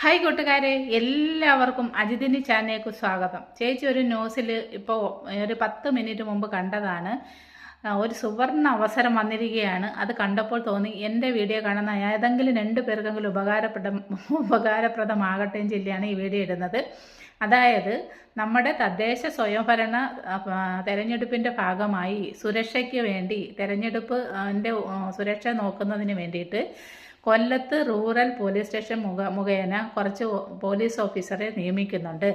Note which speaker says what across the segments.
Speaker 1: Hi കൂട്ടുകാരെ. എല്ലാവർക്കും അജിതിന്റെ ചാനലിലേക്ക് സ്വാഗതം. ചേച്ചി ഒരു ന്യൂസിൽ ഇപ്പോൾ ഒരു പത്ത് മിനിറ്റ് മുമ്പ് കണ്ടതാണ്. ഒരു സുവർണ അവസരം വന്നിരിക്കുകയാണ്. അത് കണ്ടപ്പോൾ തോന്നി എന്റെ വീഡിയോ കാണുന്ന ഏതെങ്കിലും രണ്ട് പേർക്കെങ്കിലും ഉപകാരപ്പെട്ട ഉപകാരപ്രദമാകട്ടെ ചൊല്ലിയാണ് ഈ വീഡിയോ ഇടുന്നത്. അതായത് നമ്മുടെ തദ്ദേശ സ്വയംഭരണ തെരഞ്ഞെടുപ്പിന്റെ ഭാഗമായി സുരക്ഷയ്ക്ക് വേണ്ടി തെരഞ്ഞെടുപ്പ് എന്റെ സുരക്ഷ നോക്കുന്നതിന് വേണ്ടിയിട്ട് കൊല്ലത്ത് റൂറൽ പോലീസ് സ്റ്റേഷൻ മുഖ മുഖേന കുറച്ച് പോലീസ് ഓഫീസറെ നിയമിക്കുന്നുണ്ട്.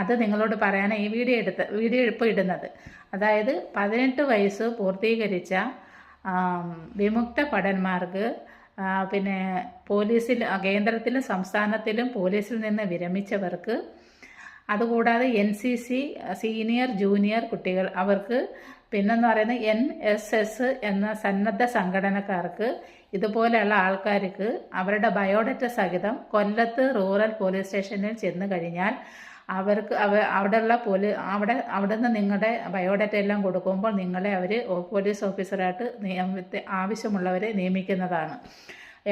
Speaker 1: അത് നിങ്ങളോട് പറയാനാണ് ഈ വീഡിയോ എടുത്ത് വീഡിയോ ഇപ്പോൾ ഇടുന്നത്. അതായത് പതിനെട്ട് വയസ്സ് പൂർത്തീകരിച്ച വിമുക്ത ഭടന്മാർക്ക് പിന്നെ പോലീസിൽ കേന്ദ്രത്തിലും സംസ്ഥാനത്തിലും പോലീസിൽ നിന്ന് വിരമിച്ചവർക്ക് അതുകൂടാതെ N C C senior junior കുട്ടികൾ അവർക്ക് പിന്നെന്ന് പറയുന്നത് എൻ എസ് എസ് എന്ന സന്നദ്ധ സംഘടനക്കാർക്ക് ഇതുപോലെയുള്ള ആൾക്കാർക്ക് അവരുടെ ബയോഡറ്റ സഹിതം കൊല്ലത്ത് റൂറൽ പോലീസ് സ്റ്റേഷനിൽ ചെന്ന് കഴിഞ്ഞാൽ അവർക്ക് അവ അവിടെയുള്ള പോലീ അവിടെ അവിടെ നിന്ന് നിങ്ങളുടെ ബയോഡാറ്റ എല്ലാം കൊടുക്കുമ്പോൾ നിങ്ങളെ അവർ പോലീസ് ഓഫീസറായിട്ട് നിയമത്തെ ആവശ്യമുള്ളവരെ നിയമിക്കുന്നതാണ്.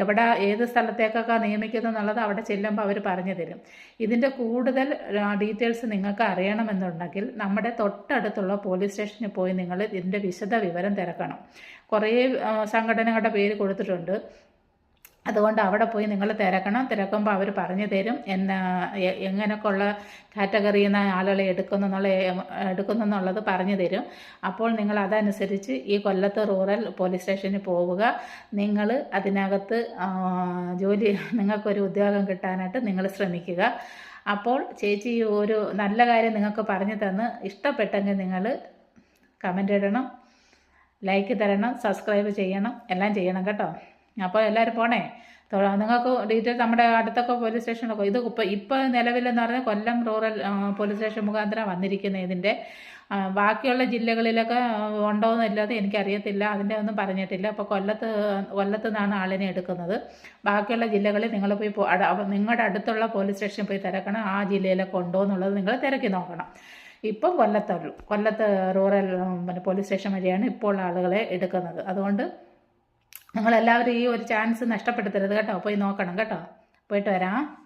Speaker 1: എവിടെ ഏത് സ്ഥലത്തേക്കൊക്കെ നിയമിക്കുന്നത് എന്നുള്ളത് അവിടെ ചെല്ലുമ്പോൾ അവർ പറഞ്ഞു തരും. ഇതിന്റെ കൂടുതൽ ഡീറ്റെയിൽസ് നിങ്ങൾക്ക് അറിയണമെന്നുണ്ടെങ്കിൽ നമ്മുടെ തൊട്ടടുത്തുള്ള പോലീസ് സ്റ്റേഷനിൽ പോയി നിങ്ങൾ ഇതിന്റെ വിശദ വിവരം തിരക്കണം. കുറേ സംഘടനകളുടെ പേര് കൊടുത്തിട്ടുണ്ട്. അതുകൊണ്ട് അവിടെ പോയി നിങ്ങൾ തിരക്കണം. തിരക്കുമ്പോൾ അവർ പറഞ്ഞു തരും എന്നാ എങ്ങനെയൊക്കെ ഉള്ള കാറ്റഗറിയിൽ നിന്ന് ആളുകളെ എടുക്കുന്നു എന്നുള്ള എടുക്കുന്നു എന്നുള്ളത് പറഞ്ഞു തരും. അപ്പോൾ നിങ്ങൾ അതനുസരിച്ച് ഈ കൊല്ലത്ത് റൂറൽ പോലീസ് സ്റ്റേഷനിൽ പോവുക. നിങ്ങൾ അതിനകത്ത് ജോലി നിങ്ങൾക്കൊരു ഉദ്യോഗം കിട്ടാനായിട്ട് നിങ്ങൾ ശ്രമിക്കുക. അപ്പോൾ ചേച്ചി ഒരു നല്ല കാര്യം നിങ്ങൾക്ക് പറഞ്ഞു തന്ന്. ഇഷ്ടപ്പെട്ടെങ്കിൽ നിങ്ങൾ കമന്റ് ഇടണം ലൈക്ക് തരണം സബ്സ്ക്രൈബ് ചെയ്യണം എല്ലാം ചെയ്യണം കേട്ടോ. അപ്പോൾ എല്ലാവരും പോണേ. നിങ്ങൾക്ക് ഡീറ്റെയിൽ നമ്മുടെ അടുത്തൊക്കെ പോലീസ് സ്റ്റേഷനൊക്കെ ഇത് ഇപ്പോൾ ഇപ്പോൾ നിലവിലെന്ന് പറഞ്ഞാൽ കൊല്ലം റൂറൽ പോലീസ് സ്റ്റേഷൻ മുഖാന്തരം വന്നിരിക്കുന്നത് ഇതിന്റെ ബാക്കിയുള്ള ജില്ലകളിലൊക്കെ എനിക്ക് എനിക്കറിയത്തില്ല. അതിന്റെ ഒന്നും പറഞ്ഞിട്ടില്ല. അപ്പോൾ കൊല്ലത്ത് കൊല്ലത്ത് നിന്നാണ് ആളിനെ എടുക്കുന്നത്. ബാക്കിയുള്ള ജില്ലകളിൽ നിങ്ങൾ പോയി നിങ്ങളുടെ അടുത്തുള്ള പോലീസ് സ്റ്റേഷനിൽ പോയി തിരക്കണം. ആ ജില്ലയിലൊക്കെ ഉണ്ടോ എന്നുള്ളത് നിങ്ങൾ തിരക്കി നോക്കണം. ഇപ്പം കൊല്ലത്തുള്ളൂ. കൊല്ലത്ത് റൂറൽ പിന്നെ പോലീസ് സ്റ്റേഷൻ വഴിയാണ് ഇപ്പോൾ ആളുകളെ എടുക്കുന്നത്. അതുകൊണ്ട് നിങ്ങളെല്ലാവരും ഈ ഒരു ചാൻസ് നഷ്ടപ്പെടുത്തരുത് കേട്ടോ. പോയി നോക്കണം കേട്ടോ. പോയിട്ട് വരാം.